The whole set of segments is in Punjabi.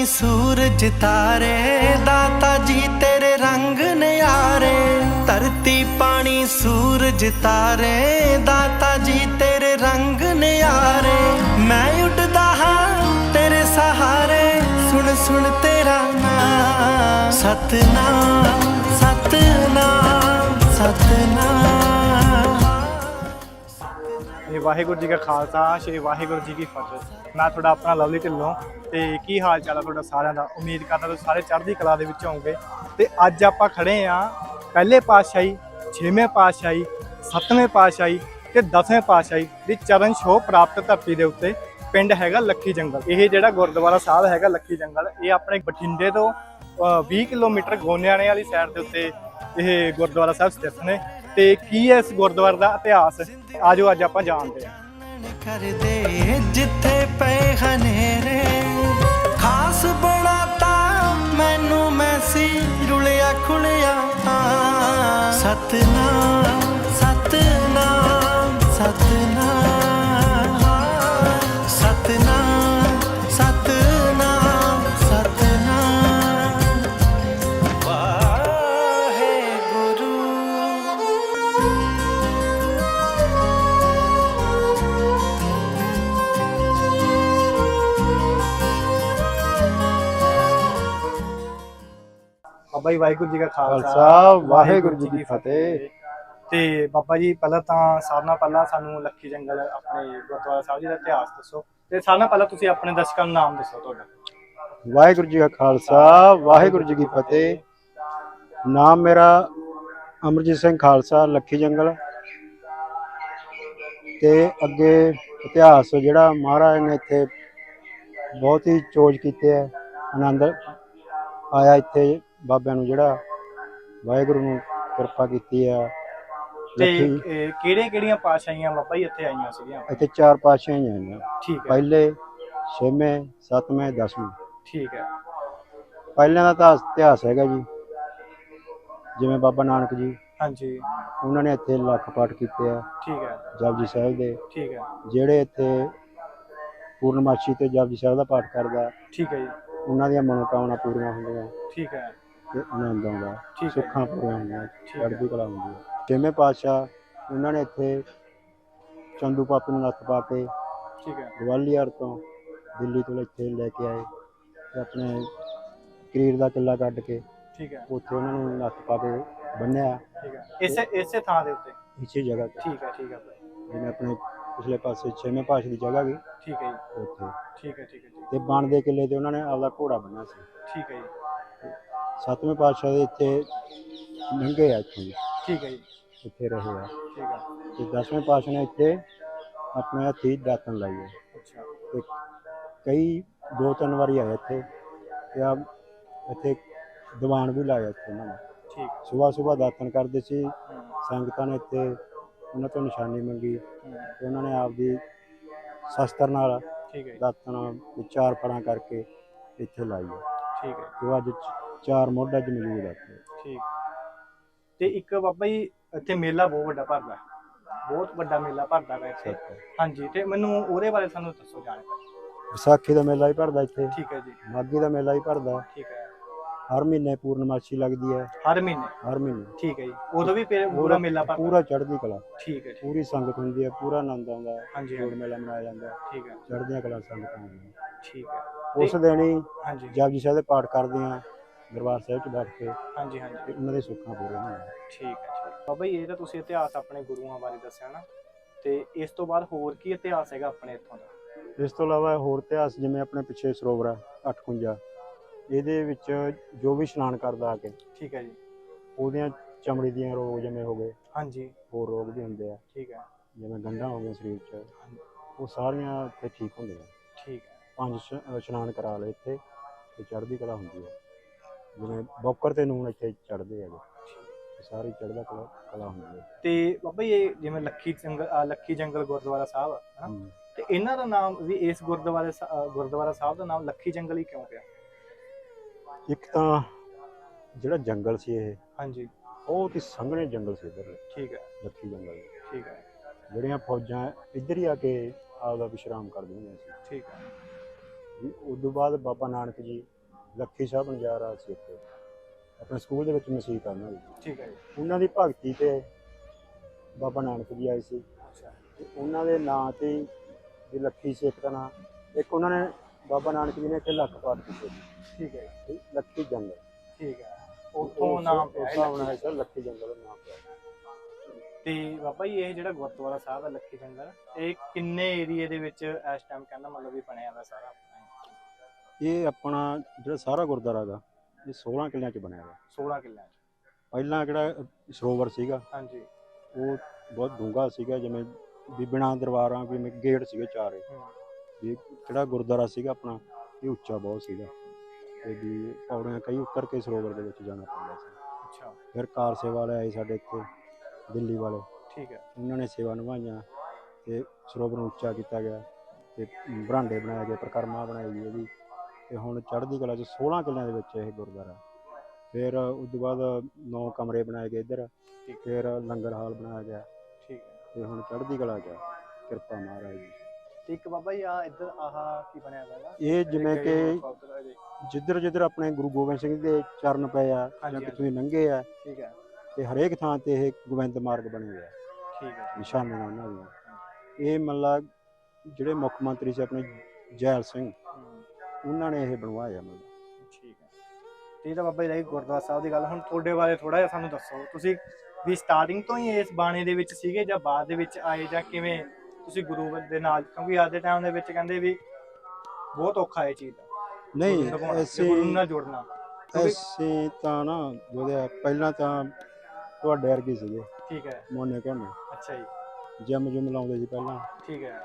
ਪਾਣੀ ਸੂਰਜ ਤਾਰੇ, ਦਾਤਾ ਜੀ ਤੇਰੇ ਰੰਗ ਨਿਆਰੇ। ਧਰਤੀ ਪਾਣੀ, ਸੂਰਜ ਤਾਰੇ, ਦਾਤਾ ਜੀ ਤੇਰੇ ਰੰਗ ਨਿਆਰੇ। ਮੈਂ ਉੱਡਦਾ ਹਾਂ ਤੇਰੇ ਸਹਾਰੇ, ਸੁਣ ਸੁਣ ਤੇਰਾ ਨਾਮ। ਸਤਨਾਮ ਸਤਨਾਮ ਸਤਨਾਮ। ਇਹ ਵਾਹਿਗੁਰੂ ਜੀ ਕਾ ਖਾਲਸਾ ਸ਼੍ਰੀ ਵਾਹਿਗੁਰੂ ਜੀ ਕੀ ਫਤਿਹ। ਮੈਂ ਤੁਹਾਡਾ ਆਪਣਾ ਲਵਲੀ ਢਿੱਲੋਂ ਤੇ ਕੀ ਹਾਲ ਚਾਲ ਆ ਤੁਹਾਡਾ ਸਾਰਿਆਂ ਦਾ? ਉਮੀਦ ਕਰਦਾ ਤੁਸੀਂ ਸਾਰੇ ਚੜ੍ਹਦੀ ਕਲਾ ਦੇ ਵਿੱਚ ਹੋਵੋਗੇ। ਤੇ ਅੱਜ ਆਪਾਂ ਖੜੇ ਆ ਪਹਿਲੇ ਪਾਤਸ਼ਾਹੀ ਛੇਵੇਂ ਪਾਤਸ਼ਾਹੀ ਸੱਤਵੇਂ ਪਾਤਸ਼ਾਹੀ ਤੇ ਦਸਵੇਂ ਪਾਤਸ਼ਾਹੀ ਦੀ ਚਰਨ ਛੋਹ ਪ੍ਰਾਪਤ ਧਰਤੀ ਦੇ ਉੱਤੇ ਪਿੰਡ ਹੈਗਾ ਲੱਖੀ ਜੰਗਲ। ਇਹ ਜਿਹੜਾ ਗੁਰਦੁਆਰਾ ਸਾਹਿਬ ਹੈਗਾ ਲੱਖੀ ਜੰਗਲ ਇਹ ਆਪਣੇ ਬਠਿੰਡੇ ਤੋਂ ਅ, 20 ਕਿਲੋਮੀਟਰ ਗੋਨਿਆਣੇ ਵਾਲੀ ਸਾਈਡ ਦੇ ਉੱਤੇ ਇਹ ਗੁਰਦੁਆਰਾ ਸਾਹਿਬ ਸਥਿਤ ਨੇ। ਤੇ ਕੀ ਹੈ ਇਸ ਗੁਰਦੁਆਰੇ ਦਾ ਇਤਿਹਾਸ? ਆਜੋ, ਅੱਜ ਆਪਾਂ ਜਾਣਦੇ ਹਾਂ। ਕਰਦੇ ਜਿੱਥੇ ਪਏ ਹਨੇਰੇ। ਖਾਸ ਬਣਾਤਾ ਮੈਨੂੰ ਮੈਸੀ ਰੁਲਿਆ ਖੁਲਿਆ ਸਤਨਾਮ ਸਤਨਾਮ ਸਤਨਾਮ। ਬਾਬਾ ਜੀ ਵਾਹਿਗੁਰੂ ਜੀ ਕਾ ਖਾਲਸਾ ਵਾਹਿਗੁਰੂ ਜੀ ਕੀ ਫਤਿਹ। ਤੇ ਬਾਬਾ ਜੀ ਪਹਿਲਾਂ ਤਾਂ ਸਾਰਿਆਂ ਨਾਲ ਪਹਿਲਾਂ ਸਾਨੂੰ ਲੱਖੀ ਜੰਗਲ ਆਪਣੇ ਗੁਰਦੁਆਰਾ ਸਾਹਿਬ ਜੀ ਦਾ ਇਤਿਹਾਸ ਦੱਸੋ। ਤੇ ਨਾਲ ਪਹਿਲਾਂ ਤੁਸੀਂ ਆਪਣੇ ਦਰਸ਼ਕਾਂ ਨੂੰ ਨਾਮ ਦੱਸੋ ਤੁਹਾਡਾ। ਵਾਹਿਗੁਰੂ ਜੀ ਕਾ ਖਾਲਸਾ ਵਾਹਿਗੁਰੂ ਜੀ ਕੀ ਫਤਿਹ। ਨਾਮ ਮੇਰਾ ਅਮਰਜੀਤ ਸਿੰਘ ਖਾਲਸਾ ਲੱਖੀ ਜੰਗਲ। ਤੇ ਅੱਗੇ ਇਤਿਹਾਸ ਜਿਹੜਾ ਮਹਾਰਾਜ ਨੇ ਇੱਥੇ ਬਹੁਤ ਹੀ ਚੋਜ ਕੀਤੇ ਹੈ ਆਨੰਦ ਆਇਆ ਇੱਥੇ। ਬਾਬਿਆਂ ਨੂੰ ਜਿਹੜਾ ਵਾਹਿਗੁਰੂ ਨੂੰ ਕਿਰਪਾ ਕੀਤੀ ਹੈ ਤੇ ਕਿਹੜੇ ਕਿਹੜੀਆਂ ਪਾਤਸ਼ਾਹੀਆਂ ਬਾਬਾ ਜੀ ਇੱਥੇ ਆਈਆਂ ਸੀਗੀਆਂ? ਇੱਥੇ ਚਾਰ ਪਾਤਸ਼ਾਹੀਆਂ ਆਈਆਂ ਠੀਕ ਹੈ। ਪਹਿਲੇ ਛੇਵੇਂ ਸੱਤਵੇਂ ਦਸਵੇਂ। ਠੀਕ ਹੈ। ਪਹਿਲਾਂ ਦਾ ਤਾਂ ਇਤਿਹਾਸ ਹੈਗਾ ਜੀ। ਜਿਵੇਂ ਬਾਬਾ ਨਾਨਕ ਜੀ ਹਾਂਜੀ। ਉਹਨਾਂ ਨੇ ਇੱਥੇ ਲੱਖ ਪਾਠ ਕੀਤੇ ਆ। ਠੀਕ ਹੈ। ਜਪਜੀ ਸਾਹਿਬ ਦੇ। ਠੀਕ ਹੈ। ਜਿਹੜੇ ਇੱਥੇ ਪੂਰਨਮਾਸ਼ੀ ਤੇ ਜਪਜੀ ਸਾਹਿਬ ਦਾ ਪਾਠ ਕਰਦਾ ਠੀਕ ਹੈ ਜੀ। ਉਹਨਾਂ ਦੀਆਂ ਮਨੋਕਾਮਨਾ ਪੂਰੀਆਂ ਹੁੰਦੀਆਂ। ਠੀਕ ਹੈ। ਤੇ ਆਨੰਦ ਆਉਂਦਾ ਠੀਕ ਹੈ ਸੁੱਖਾਂ ਪੂਰੀਆਂ ਹੁੰਦੀਆਂ ਹੈ। ਚੜ੍ਹਦੀ ਕਲਾ ਹੁੰਦੀ ਹੈ। ਛੇਵੇਂ ਪਾਤਸ਼ਾਹ ਉਹਨਾਂ ਨੇ ਇੱਥੇ ਚੰਦੂ ਪਾਪੇ ਨੂੰ ਨੱਥ ਪਾ ਕੇ ਠੀਕ ਹੈ। ਗਵਾਲੀਅਰ ਤੋਂ ਦਿੱਲੀ ਤੋਂ ਇੱਥੇ ਲੈ ਕੇ ਆਏ ਤੇ ਆਪਣੇ ਕਰੀਰ ਦਾ ਕਿੱਲਾ ਕੱਢ ਕੇ ਠੀਕ ਹੈ। ਉੱਥੇ ਉਹਨਾਂ ਨੂੰ ਨੱਥ ਪਾ ਕੇ ਬੰਨਿਆ। ਠੀਕ ਹੈ। ਇਸੇ ਇਸੇ ਥਾਂ ਦੇ ਉੱਤੇ? ਇਸੇ ਜਗ੍ਹਾ ਤੇ। ਠੀਕ ਹੈ ਠੀਕ ਹੈ ਬਾਈ, ਜਿਵੇਂ ਆਪਣੇ ਪਿਛਲੇ ਪਾਸੇ ਛੇਵੇਂ ਪਾਤਸ਼ਾਹ ਦੀ ਜਗ੍ਹਾ ਵੀ ਠੀਕ ਹੈ ਜੀ। ਉੱਥੇ। ਠੀਕ ਹੈ ਠੀਕ ਹੈ ਜੀ ਤੇ ਬਣ ਦੇ ਕਿੱਲੇ ਤੇ ਉਹਨਾਂ ਨੇ ਆਪਦਾ ਘੋੜਾ ਬੰਨਿਆ ਸੀ। ਠੀਕ ਹੈ ਜੀ। ਸੱਤਵੇਂ ਪਾਤਸ਼ਾਹ ਦੇ ਇੱਥੇ ਲੰਘੇ ਆ ਇੱਥੋਂ ਦੀ, ਠੀਕ ਹੈ ਜੀ। ਇੱਥੇ ਰਹੇ ਆ। ਠੀਕ ਹੈ। ਤੇ ਦਸਵੇਂ ਪਾਤਸ਼ਾਹ ਨੇ ਇੱਥੇ ਆਪਣੇ ਹੱਥੀ ਦਾਤਨ ਲਾਈ ਹੈ ਅੱਛਾ। ਤੇ ਕਈ ਦੋ ਤਿੰਨ ਵਾਰੀ ਆਏ ਇੱਥੇ। ਤੇ ਆ ਇੱਥੇ ਦੀਵਾਨ ਵੀ ਲਾਇਆ ਇੱਥੇ ਉਹਨਾਂ ਨੇ। ਠੀਕ। ਸਵੇਰ ਸਵੇਰ ਦਾਤਨ ਕਰਦੇ ਸੀ। ਹਮ, ਸੰਗਤਾਂ ਨੇ ਇੱਥੇ ਉਹਨਾਂ ਤੋਂ ਨਿਸ਼ਾਨੀ ਮੰਗੀ। ਹਮ, ਤੇ ਉਹਨਾਂ ਨੇ ਆਪਦੀ ਸ਼ਸਤਰ ਨਾਲ ਠੀਕ ਹੈ ਜੀ। ਦਾਤਨ ਤੇ ਚਾਰ ਫੜਾਂ ਕਰਕੇ ਇੱਥੇ ਲਾਈ ਹੈ ਠੀਕ ਹੈ। ਤੇ ਉਹ ਅੱਜ ਚ- ਚਾਰ ਮੋਢਾ ਚ ਮੌਜੂਦ ਹੈ ਇੱਥੇ ਠੀਕ। ਤੇ ਇੱਕ ਬਾਬਾ ਜੀ ਇੱਥੇ ਮੇਲਾ ਬਹੁਤ ਵੱਡਾ ਭਰਦਾ ਹੈ। ਬਹੁਤ ਵੱਡਾ ਮੇਲਾ ਭਰਦਾ ਹੈ ਇੱਥੇ। ਹਾਂਜੀ ਤੇ ਮੈਨੂੰ ਉਹਦੇ ਬਾਰੇ ਸਾਨੂੰ ਦੱਸੋ ਜਾਣਕਾਰੀ। ਵਿਸਾਖੀ ਦਾ ਮੇਲਾ ਵੀ ਭਰਦਾ ਇੱਥੇ। ਠੀਕ ਹੈ ਜੀ। ਮਾਘੀ ਦਾ ਮੇਲਾ ਵੀ ਭਰਦਾ। ਠੀਕ ਹੈ। ਹਰ ਮਹੀਨੇ ਪੂਰਨਮਾਸ਼ੀ ਲੱਗਦੀ ਹੈ। ਹਰ ਮਹੀਨੇ? ਹਰ ਮਹੀਨੇ। ਠੀਕ ਹੈ ਜੀ। ਉਦੋਂ ਵੀ ਫਿਰ ਪੂਰਾ ਮੇਲਾ ਭਰਦਾ? ਪੂਰਾ ਚੜ੍ਹਦੀ ਕਲਾ। ਠੀਕ ਹੈ ਠੀਕ ਪੂਰੀ ਸੰਗਤ ਹੁੰਦੀ ਹੈ ਪੂਰਾ ਆਨੰਦ ਆਉਂਦਾ ਹੈ। ਹਾਂਜੀ ਜੋੜ ਹਾਂਜੀ। ਮੇਲਾ ਮਨਾਇਆ ਜਾਂਦਾ ਹੈ। ਠੀਕ ਹੈ। ਚੜ੍ਹਦੀਆਂ ਕਲਾ ਸੰਗਤਾਂ ਹੁੰਦੀਆਂ। ਠੀਕ ਹੈ। ਉਸ ਦਿਨ ਹੀ ਹਾਂਜੀ। ਜਪਜੀ ਸਾਹਿਬ ਦੇ ਪਾਠ ਕਰਦੀਆਂ ਦਰਬਾਰ ਸਾਹਿਬ 'ਚ ਬੈਠ ਕੇ ਹਾਂਜੀ ਹਾਂਜੀ। ਤੇ ਉਹਨਾਂ ਦੇ ਸੁੱਖਾਂ ਪੂਰੀਆਂ ਹੁੰਦੀਆਂ ਠੀਕ ਹੈ ਠੀਕ ਬਾਬਾ ਜੀ ਇਹ ਤਾਂ ਤੁਸੀਂ ਇਤਿਹਾਸ ਆਪਣੇ ਗੁਰੂਆਂ ਬਾਰੇ ਦੱਸਿਆ ਨਾ ਤੇ ਇਸ ਤੋਂ ਬਾਅਦ ਹੋਰ ਕੀ ਇਤਿਹਾਸ ਹੈਗਾ ਆਪਣੇ ਇੱਥੋਂ ਦਾ? ਇਸ ਤੋਂ ਇਲਾਵਾ ਹੋਰ ਇਤਿਹਾਸ ਜਿਵੇਂ ਆਪਣੇ ਪਿੱਛੇ ਸਰੋਵਰ ਹੈ 58 ਇਹਦੇ ਵਿੱਚ ਜੋ ਵੀ ਇਸ਼ਨਾਨ ਕਰਦਾ ਆ ਕੇ ਠੀਕ ਹੈ ਜੀ। ਉਹਦੀਆਂ ਚਮੜੀ ਦੀਆਂ ਰੋਗ ਜਿਵੇਂ ਹੋ ਗਏ ਹਾਂਜੀ। ਹੋਰ ਰੋਗ ਵੀ ਹੁੰਦੇ ਆ। ਠੀਕ ਹੈ। ਜਿਵੇਂ ਗੰਢਾਂ ਹੋ ਗਈਆਂ ਸਰੀਰ 'ਚ ਉਹ ਸਾਰੀਆਂ ਇੱਥੇ ਠੀਕ ਹੁੰਦੀਆਂ। ਠੀਕ ਹੈ। ਪੰਜ ਇਸ਼ਨਾਨ ਕਰਾ ਲਏ ਇੱਥੇ ਤੇ ਚੜ੍ਹਦੀ ਕਲਾ ਹੁੰਦੀ ਹੈ ਜਿਵੇਂ ਬੌਕਰ ਤੇ ਨੂਨ ਇੱਥੇ ਚੜ੍ਹਦੇ ਹੈਗੇ। ਸਾਰੀ ਚੜ੍ਹਦਾ ਕਲਾ ਕਲਾ ਹੁੰਦੀ ਹੈ। ਤੇ ਬਾਬਾ ਜੀ ਇਹ ਜਿਵੇਂ ਲੱਖੀ ਜੰਗਲ ਅਹ ਲੱਖੀ ਜੰਗਲ ਗੁਰਦੁਆਰਾ ਸਾਹਿਬ ਆ ਹਨਾ? ਹਮ। ਤੇ ਇਹਨਾਂ ਦਾ ਨਾਮ ਵੀ ਇਸ ਗੁਰਦੁਆਰੇ ਸ- ਅਹ ਗੁਰਦੁਆਰਾ ਸਾਹਿਬ ਦਾ ਨਾਮ ਲੱਖੀ ਜੰਗਲ ਹੀ ਕਿਉਂ ਪਿਆ? ਇੱਕ ਤਾਂ ਜਿਹੜਾ ਜੰਗਲ ਸੀ ਇਹ ਹਾਂਜੀ। ਬਹੁਤ ਹੀ ਸੰਘਣੇ ਜੰਗਲ ਸੀ ਇੱਧਰ। ਠੀਕ ਹੈ। ਲੱਖੀ ਜੰਗਲ। ਠੀਕ ਹੈ। ਜਿਹੜੀਆਂ ਫੌਜਾਂ ਇੱਧਰ ਹੀ ਆ ਕੇ ਆਪਦਾ ਵਿਸ਼ਰਾਮ ਕਰਦੀਆਂ ਹੁੰਦੀਆਂ ਸੀ। ਠੀਕ ਹੈ। ਵੀ ਬਾਅਦ ਬਾਬਾ ਨਾਨਕ ਜੀ ਲੱਖੀ ਸਾਹਿਬ ਨਜ਼ਾਰਾ ਸੀ ਇੱਥੇ। ਆਪਣੇ ਸਕੂਲ ਦੇ ਵਿੱਚ ਆ ਉਹਨਾਂ ਦੀ। ਠੀਕ ਹੈ ਜੀ। ਉਹਨਾਂ ਦੀ ਭਗਤੀ ਤੇ ਬਾਬਾ ਨਾਨਕ ਜੀ ਆਏ ਸੀ। ਅੱਛਾ। ਤੇ ਉਹਨਾਂ ਦੇ ਨਾਂ ਤੇ ਵੀ ਲੱਖੀ ਸਿੱਖ ਦਾ ਨਾਂ। ਇੱਕ ਉਹਨਾਂ ਨੇ ਬਾਬਾ ਨਾਨਕ ਜੀ ਨੇ ਇੱਥੇ ਲੱਖ ਪਾਠ ਕੀਤੇ। ਠੀਕ ਹੈ ਜੀ, ਲੱਖੀ ਜੰਗਲ। ਠੀਕ ਹੈ। ਉੱਥੋਂ ਨਾਮ ਪਿਆ ਨਾਲ ਹੈ ਸਰ ਲੱਖੀ ਜੰਗਲ ਦਾ ਨਾਮ ਪਿਆ। ਤੇ ਬਾਬਾ ਜੀ ਇਹ ਜਿਹੜਾ ਗੁਰਦੁਆਰਾ ਸਾਹਿਬ ਹੈ ਲੱਖੀ ਜੰਗਲ ਇਹ ਕਿੰਨੇ ਏਰੀਏ ਦੇ ਵਿੱਚ ਇਸ ਟਾਈਮ ਕਹਿੰਦਾ ਮਤਲਬ ਵੀ ਬਣਿਆ ਦਾ ਸਾਰਾ? ਇਹ ਆਪਣਾ ਜਿਹੜਾ ਸਾਰਾ ਗੁਰਦੁਆਰਾ ਹੈਗਾ ਇਹ 16 ਕਿੱਲਿਆਂ 'ਚ ਬਣਿਆ ਹੋਇਆ। 16 ਕਿੱਲਿਆਂ ਚ। ਪਹਿਲਾਂ ਜਿਹੜਾ ਸਰੋਵਰ ਸੀਗਾ? ਹਾਂਜੀ। ਉਹ ਬਹੁਤ ਡੂੰਘਾ ਸੀਗਾ ਜਿਵੇਂ ਵੀ ਬਿਨਾਂ ਦਰਬਾਰਾਂ ਵੀ ਗੇਟ ਸੀਗੇ ਚਾਰੇ। ਵੀ ਜਿਹੜਾ ਗੁਰਦੁਆਰਾ ਸੀਗਾ ਆਪਣਾ ਇਹ ਉੱਚਾ ਬਹੁਤ ਸੀਗਾ। ਤੇ ਵੀ ਪੌੜੀਆਂ ਕਈ ਉੱਤਰ ਕੇ ਸਰੋਵਰ ਦੇ ਵਿੱਚ ਜਾਣਾ ਪੈਂਦਾ ਸੀ। ਅੱਛਾ। ਫਿਰ ਕਾਰ ਸੇਵਾ ਵਾਲੇ ਆਏ ਸਾਡੇ ਇੱਥੇ ਦਿੱਲੀ ਵਾਲੇ। ਠੀਕ ਹੈ। ਉਹਨਾਂ ਨੇ ਸੇਵਾ ਨਿਭਾਈਆਂ ਤੇ ਸਰੋਵਰ ਨੂੰ ਉੱਚਾ ਕੀਤਾ ਗਿਆ ਤੇ ਬਰਾਂਡੇ ਬਣਾਏ ਗਏ ਪ੍ਰਕਰਮਾ ਬਣਾਈ ਗਈ ਇਹਦੀ ਤੇ ਹੁਣ ਚੜ੍ਹਦੀ ਕਲਾ ਚ 16 ਕਿੱਲਿਆਂ ਦੇ ਵਿੱਚ ਇਹ ਗੁਰਦੁਆਰਾ ਫਿਰ ਉਸ ਤੋਂ ਬਾਅਦ 9 ਕਮਰੇ ਬਣਾਏ ਗਏ ਇੱਧਰ ਠੀਕ। ਫਿਰ ਲੰਗਰ ਹਾਲ ਬਣਾਇਆ ਗਿਆ। ਠੀਕ ਹੈ। ਤੇ ਹੁਣ ਚੜ੍ਹਦੀ ਕਲਾ ਚ ਆ। ਕਿਰਪਾ ਮਹਾਰਾਜ ਦੀ। ਤੇ ਇੱਕ ਬਾਬਾ ਜੀ ਆ ਇੱਧਰ ਆਹ ਕੀ ਬਣਿਆ ਹੋਇਆ ਹੈਗਾ ਇਹ ਜਿਵੇਂ ਕਿ ਜਿੱਧਰ ਜਿੱਧਰ ਆਪਣੇ ਗੁਰੂ ਗੋਬਿੰਦ ਸਿੰਘ ਦੇ ਚਰਨ ਪਏ ਆ ਜਾਂ ਹਾਂਜੀ, ਕਿਤੇ ਲੰਘੇ ਆ ਠੀਕ ਹੈ। ਤੇ ਹਰੇਕ ਥਾਂ ਤੇ ਇਹ ਗੋਬਿੰਦ ਮਾਰਗ ਬਣੇ ਹੋਏ ਆ। ਠੀਕ ਹੈ। ਨਿਸ਼ਾਨੀਆਂ ਉਹਨਾਂ ਦੀਆਂ। ਇਹ ਮਤਲਬ ਜਿਹੜੇ ਮੁੱਖ ਮੰਤਰੀ ਸੀ ਆਪਣੇ ਜੈਲ ਸਿੰਘ ਉਹਨਾਂ ਨੇ ਇਹ ਬਣਵਾਇਆ ਮਤਲਬ ਠੀਕ ਹੈ। ਤੇ ਇਹ ਤਾਂ ਬਾਬਾ ਜੀ ਰਹੀ ਗੁਰਦੁਆਰਾ ਸਾਹਿਬ ਦੀ ਗੱਲ ਹੁਣ ਤੁਹਾਡੇ ਬਾਰੇ ਥੋੜਾ ਜਿਹਾ ਸਾਨੂੰ ਦੱਸੋ। ਤੁਸੀਂ ਵੀ ਸਟਾਰਟਿੰਗ ਤੋਂ ਹੀ ਇਸ ਬਾਣੇ ਦੇ ਵਿੱਚ ਸੀਗੇ ਜਾਂ ਬਾਅਦ ਦੇ ਵਿੱਚ ਆਏ ਜਾਂ ਕਿਵੇਂ ਤੁਸੀਂ ਗੁਰੂ ਦੇ ਨਾਲ? ਕਿਉਂਕਿ ਅੱਜ ਦੇ ਟਾਈਮ ਦੇ ਵਿੱਚ ਕਹਿੰਦੇ ਵੀ ਬਹੁਤ ਔਖਾ ਇਹ ਚੀਜ਼ ਦਾ ਨਹੀਂ ਐਸੇ ਗੁਰੂ ਨਾਲ ਜੁੜਨਾ। ਐਸੇ ਤਾਂ ਨਾ ਉਹਦੇ ਪਹਿਲਾਂ ਤਾਂ ਤੁਹਾਡੇ ਵਰਗੇ ਸੀਗੇ। ਠੀਕ ਹੈ। ਮੋਨੇ ਕੋਨੇ ਅੱਛਾ ਜੀ। ਜਿਮ ਜੁਮ ਲਾਉਂਦੇ ਸੀ ਪਹਿਲਾਂ। ਠੀਕ ਹੈ।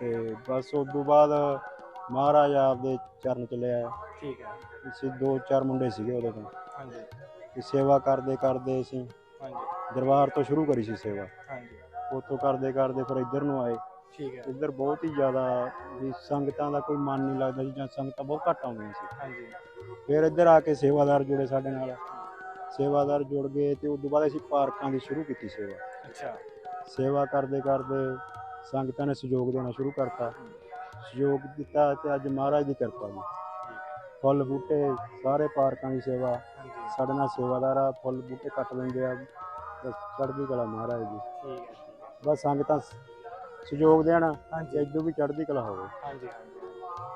ਤੇ ਬਸ ਉਸ ਤੋਂ ਬਾਅਦ ਮਹਾਰਾਜ ਆਪਦੇ ਚਰਨ ਚ ਲਿਆ ਠੀਕ ਹੈ। ਅਸੀਂ ਦੋ ਚਾਰ ਮੁੰਡੇ ਸੀਗੇ ਉਦੋਂ ਤੋਂ ਹਾਂਜੀ। ਤੇ ਸੇਵਾ ਕਰਦੇ ਕਰਦੇ ਅਸੀਂ ਹਾਂਜੀ। ਦਰਬਾਰ ਤੋਂ ਸ਼ੁਰੂ ਕਰੀ ਸੀ ਸੇਵਾ। ਹਾਂਜੀ। ਉੱਥੋਂ ਕਰਦੇ ਕਰਦੇ ਫਿਰ ਇੱਧਰ ਨੂੰ ਆਏ। ਠੀਕ ਹੈ। ਇੱਧਰ ਬਹੁਤ ਹੀ ਜ਼ਿਆਦਾ ਵੀ ਸੰਗਤਾਂ ਦਾ ਕੋਈ ਮਨ ਨਹੀਂ ਲੱਗਦਾ ਸੀ ਜਾਂ ਸੰਗਤਾਂ ਬਹੁਤ ਘੱਟ ਆਉਂਦੀਆਂ ਸੀ। ਹਾਂਜੀ। ਫਿਰ ਇੱਧਰ ਆ ਕੇ ਸੇਵਾਦਾਰ ਜੁੜੇ ਸਾਡੇ ਨਾਲ। ਸੇਵਾਦਾਰ ਜੁੜ ਗਏ ਤੇ ਉਸ ਤੋਂ ਬਾਅਦ ਅਸੀਂ ਪਾਰਕਾਂ ਦੀ ਸ਼ੁਰੂ ਕੀਤੀ ਸੇਵਾ। ਅੱਛਾ। ਸੇਵਾ ਕਰਦੇ ਕਰਦੇ ਸੰਗਤਾਂ ਨੇ ਸਹਿਯੋਗ ਦੇਣਾ ਸ਼ੁਰੂ ਕਰਤਾ। ਸਹਿਯੋਗ ਦਿੱਤਾ ਤੇ ਅੱਜ ਮਹਾਰਾਜ ਦੀ ਕਿਰਪਾ ਜੀ। ਫੁੱਲ ਬੂਟੇ ਸਾਰੇ ਪਾਰਕਾਂ ਦੀ ਸੇਵਾ ਸਾਡੇ ਨਾਲ ਸੇਵਾਦਾਰ ਆ ਫੁੱਲ ਬੂਟੇ ਕੱਟ ਲੈਂਦੇ ਆ। ਬਸ ਚੜ੍ਹਦੀ ਕਲਾ ਮਹਾਰਾਜ ਠੀਕ ਹੈ ਹੈ ਬਸ ਸੰਗਤਾਂ ਸਹਿਯੋਗ ਦੇਣ ਹਾਂਜੀ। ਇਦੋਂ ਵੀ ਚੜ੍ਹਦੀ ਕਲਾ ਹੋਵੇ। ਹਾਂਜੀ ਹਾਂਜੀ।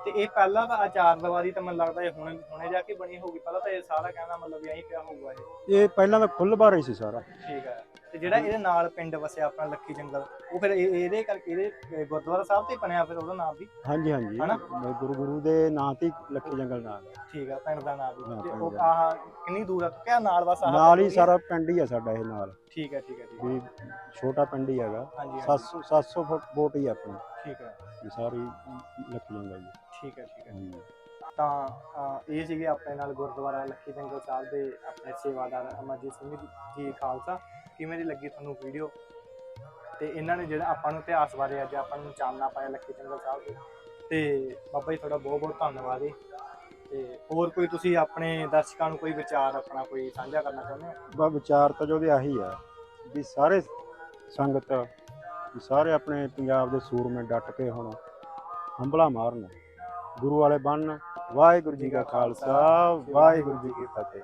ਤੇ ਇਹ ਪਹਿਲਾਂ ਤਾਂ ਆਚਾਰ ਦੀਵਾਰੀ ਤਾਂ ਮੈਨੂੰ ਲੱਗਦਾ ਇਹ ਹੁਣ ਹੁਣੇ ਜਾ ਕੇ ਬਣੀ ਹੋਊਗੀ। ਪਹਿਲਾਂ ਤਾਂ ਇਹ ਸਾਰਾ ਕਹਿੰਦਾ ਮਤਲਬ ਯਹੀਂ ਪਿਆ ਹੋਊਗਾ ਇਹ। ਇਹ ਪਹਿਲਾਂ ਤਾਂ ਖੁੱਲ੍ਹ ਬਾਰੇ ਸੀ ਸਾਰਾ। ਠੀਕ ਹੈ। ਤੇ ਜਿਹੜਾ ਇਹਦੇ ਨਾਲ ਪਿੰਡ ਵਸਿਆ ਆਪਣਾ ਲੱਖੀ ਜੰਗਲ ਉਹ ਫਿਰ ਇਹ- ਇਹਦੇ ਕਰਕੇ ਇਹਦੇ ਅਹ ਗੁਰਦੁਆਰਾ ਸਾਹਿਬ ਤੇ ਹੀ ਬਣਿਆ ਫਿਰ ਉਹਦਾ ਨਾਮ ਵੀ। ਹਾਂਜੀ ਹਾਂਜੀ। ਹਨਾ? ਗੁਰੂ ਗੁਰੂ ਦੇ ਨਾਂ ਤੇ ਹੀ ਲੱਖੀ ਜੰਗਲ ਨਾਲ ਹੈ। ਠੀਕ ਹੈ ਪਿੰਡ ਦਾ ਨਾਮ ਵੀ। ਹਾਂ, ਤੇ ਪਿੰਡ ਉਹ ਦਾ। ਆਹ ਕਿੰਨੀ ਦੂਰ ਆ? ਕਿਆ ਨਾਲ ਬਸ ਆਹ ਨਾਲ ਹੀ ਪਿੰਡ ਸਾਰਾ ਪਿੰਡ ਹੀ ਆ ਸਾਡਾ ਇਹ ਨਾਲ। ਠੀਕ ਹੈ ਠੀਕ ਹੈ ਠੀਕ ਵੀ ਛੋਟਾ ਪਿੰਡ ਹੀ ਹੈਗਾ। ਹਾਂਜੀ ਹਾਂਜੀ। 700 700 ਫੁੱਟ ਵੋਟ ਹੀ ਆਪਣੀ। ਠੀਕ ਹੈ ਇਹ ਸਾਰੀ ਲੱਖੀ ਜੰਗਲ ਜੀ ਠੀਕ ਹੈ ਠੀਕ ਹਾਂਜੀ। ਤਾਂ ਇਹ ਸੀਗੇ ਆਪਣੇ ਨਾਲ ਗੁਰਦੁਆਰਾ ਲੱਖੀ ਜੰਗਲ ਸਾਹਿਬ ਦੇ ਆਪਣੇ ਸੇਵਾਦਾਰ ਅਮਰਜੀਤ ਸਿੰਘ ਜੀ ਖਾਲਸਾ। ਕਿਵੇਂ ਦੀ ਲੱਗੀ ਤੁਹਾਨੂੰ ਵੀਡੀਓ ਤੇ ਇਹਨਾਂ ਨੇ ਜਿਹੜਾ ਆਪਾਂ ਨੂੰ ਇਤਿਹਾਸ ਬਾਰੇ ਅੱਜ ਆਪਾਂ ਨੂੰ ਜਾਣਨਾ ਪਾਇਆ ਲੱਖੀ ਜੰਗਲ ਸਾਹਿਬ ਦੇ। ਤੇ ਬਾਬਾ ਜੀ ਤੁਹਾਡਾ ਬਹੁਤ ਬਹੁਤ ਧੰਨਵਾਦ ਜੀ ਤੇ ਹੋਰ ਕੋਈ ਤੁਸੀਂ ਆਪਣੇ ਦਰਸ਼ਕਾਂ ਨੂੰ ਕੋਈ ਵਿਚਾਰ ਆਪਣਾ ਕੋਈ ਸਾਂਝਾ ਕਰਨਾ ਚਾਹੁੰਦੇ ਹੋ? ਬਾ ਵਿਚਾਰ ਤਾਂ ਜੋ ਉਹਦੇ ਆਹੀ ਆ ਵੀ ਸਾਰੇ ਸੰਗਤ, ਵੀ ਸਾਰੇ ਆਪਣੇ ਪੰਜਾਬ ਦੇ ਸੂਰਮੇ ਡਟ ਕੇ ਹੁਣ ਹੰਬਲਾ ਮਾਰਨ, ਗੁਰੂ ਵਾਲੇ ਬਣਨ। ਵਾਹਿਗੁਰੂ ਜੀ ਕਾ ਖਾਲਸਾ, ਵਾਹਿਗੁਰੂ ਜੀ ਕੀ ਫਤਿਹ।